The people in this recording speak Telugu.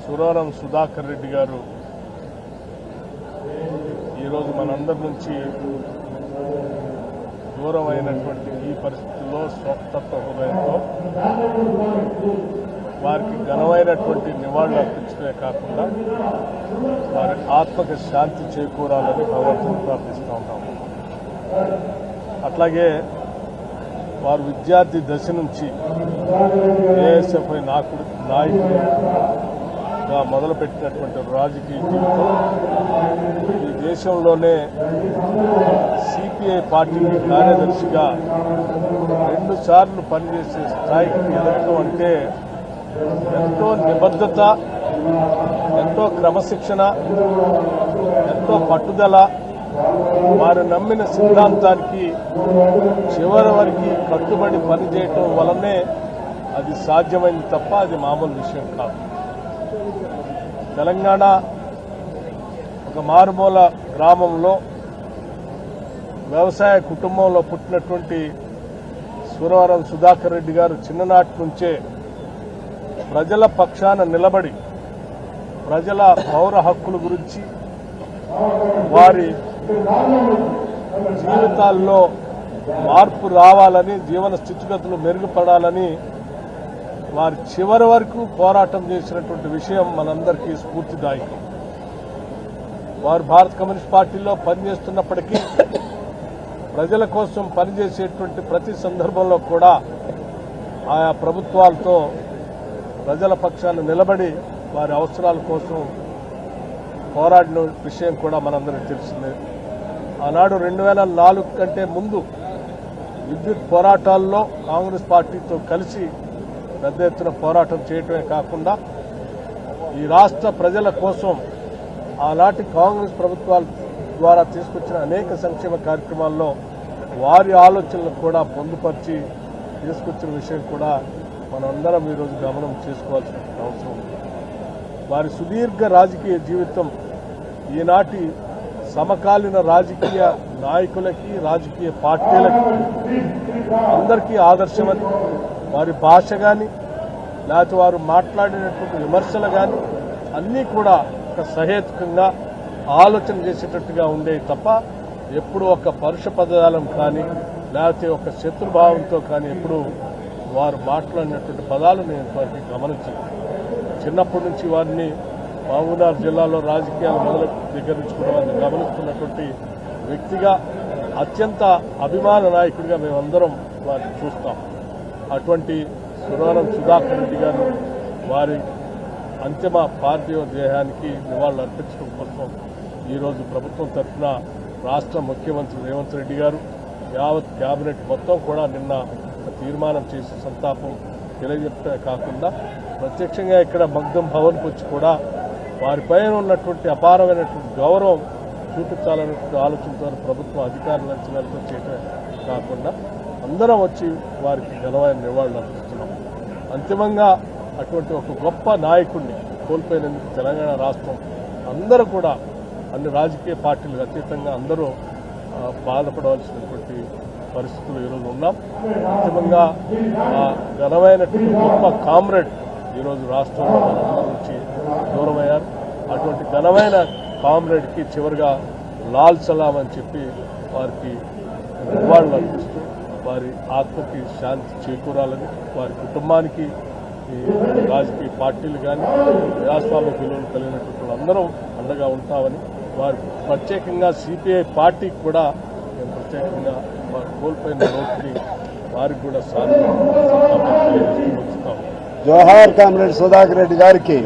సురవరం సుధాకర్ రెడ్డి గారు ఈరోజు మనందరి నుంచి దూరం అయినటువంటి ఈ పరిస్థితుల్లో స్వతత్వ హృదయంతో వారికి ఘనమైనటువంటి నివాళులు అర్పించడమే కాకుండా వారి ఆత్మక శాంతి చేకూరాలని భగవంతుని ప్రార్థిస్తూ ఉంటాము అట్లాగే వారు విద్యార్థి దశ నుంచి ఏఎస్ఎఫ్ఐ నాయకుడు నాయకుడుగా మొదలుపెట్టినటువంటి రాజకీయ జీవితం. ఈ దేశంలోనే సిపిఐ పార్టీకి కార్యదర్శిగా రెండుసార్లు పనిచేసే స్థాయికి ఎదగటం అంటే ఎంతో నిబద్ధత ఎంతో క్రమశిక్షణ ఎంతో పట్టుదల వారు నమ్మిన సిద్ధాంతానికి చివరి వరకు కట్టుబడి పనిచేయటం వలనే అది సాధ్యమైంది తప్ప అది మామూలు విషయం కాదు. తెలంగాణ ఒక మారుమూల గ్రామంలో వ్యవసాయ కుటుంబంలో పుట్టినటువంటి సురవరం సుధాకర్ రెడ్డి గారు చిన్ననాటి నుంచే ప్రజల పక్షాన నిలబడి ప్రజల పౌర హక్కుల గురించి వారి జీవితాల్లో మార్పు రావాలని జీవన స్థితిగతులు మెరుగుపడాలని వారి చివరి వరకు పోరాటం చేసినటువంటి విషయం మనందరికీ స్ఫూర్తిదాయకం. వారు భారత కమ్యూనిస్ట్ పార్టీలో పనిచేస్తున్నప్పటికీ ప్రజల కోసం పనిచేసేటువంటి ప్రతి సందర్భంలో కూడా ఆయా ప్రభుత్వాలతో ప్రజల పక్షాన్ని నిలబడి వారి అవసరాల కోసం పోరాడిన విషయం కూడా మనందరికీ తెలిసిందే. ఆనాడు రెండు వేల నాలుగు కంటే ముందు విద్యుత్ పోరాటాల్లో కాంగ్రెస్ పార్టీతో కలిసి పెద్ద ఎత్తున పోరాటం చేయటమే కాకుండా ఈ రాష్ట్ర ప్రజల కోసం ఆనాటి కాంగ్రెస్ ప్రభుత్వాల ద్వారా తీసుకొచ్చిన అనేక సంక్షేమ కార్యక్రమాల్లో వారి ఆలోచనలు కూడా పొందుపరిచి తీసుకొచ్చిన విషయం కూడా మనందరం ఈరోజు గమనం చేసుకోవాల్సిన అవసరం ఉంది. వారి సుదీర్ఘ రాజకీయ జీవితం ఈనాటి సమకాలీన రాజకీయ నాయకులకి రాజకీయ పార్టీలకి అందరికీ ఆదర్శమని వారి భాష కానీ లేకపోతే వారు మాట్లాడినటువంటి విమర్శలు కానీ అన్నీ కూడా ఒక సహేతుకంగా ఆలోచన చేసేటట్టుగా ఉండేవి తప్ప ఎప్పుడు ఒక పరుష పదజాలం కానీ లేకపోతే ఒక శత్రుభావంతో కానీ ఎప్పుడు వారు మాట్లాడినటువంటి పదాలు నేను వారికి గమనించాను చిన్నప్పటి నుంచి వారిని మహబూబ్నగర్ జిల్లాలో రాజకీయాలు మొదలు దగ్గర నుంచి కూడా వారిని గమనిస్తున్నటువంటి వ్యక్తిగా అత్యంత అభిమాన నాయకుడిగా మేమందరం వారిని చూస్తాం. అటువంటి సురవరం సుధాకర్ రెడ్డి గారు వారి అంతిమ పార్థివ దేహానికి నివాళులు అర్పించడం కోసం ఈరోజు ప్రభుత్వం తరఫున రాష్ట్ర ముఖ్యమంత్రి రేవంత్ రెడ్డి గారు యావత్ క్యాబినెట్ మొత్తం కూడా నిన్న తీర్మానం చేసి సంతాపం తెలియజెప్పే కాకుండా ప్రత్యక్షంగా ఇక్కడ మగ్ధం భవన్కి వచ్చి కూడా వారిపైన ఉన్నటువంటి అపారమైనటువంటి గౌరవం చూపించాలనేటువంటి ఆలోచనతో ప్రభుత్వం అధికారుల అంచనాలతో చేయటమే కాకుండా అందరం వచ్చి వారికి ఘనమైన నివాళులు అర్పిస్తున్నాం. అంతిమంగా అటువంటి ఒక గొప్ప నాయకుడిని కోల్పోయినందుకు తెలంగాణ రాష్ట్రం అందరూ కూడా అన్ని రాజకీయ పార్టీలకు అతీతంగా అందరూ బాధపడవలసినటువంటి పరిస్థితులు ఈరోజు ఉన్నాం. అంతిమంగా ఆ ఘనమైనటువంటి గొప్ప కామ్రేడ్ ఈరోజు రాష్ట్రంలో దూరమయ్యారు అటువంటి ఘనమైన కామ్రేడ్కి చివరిగా లాల్ సలాం అని చెప్పి వారికి నివాళులు అర్పిస్తూ వారి ఆత్మకి శాంతి చేకూరాలని వారి కుటుంబానికి ఈ రాజకీయ పార్టీలు కానీ ప్రజాస్వామ్య విలువలు కలిగినటువంటి అందరూ అండగా ఉంటామని వారు ప్రత్యేకంగా సిపిఐ పార్టీకి కూడా మేము ప్రత్యేకంగా వారు కోల్పోయిన రోడ్ని వారికి కూడా సాధ్యం తెలియజేస్తూ జోహార్ కామ్రేడ్ సుధాకర్ రెడ్డి గారికి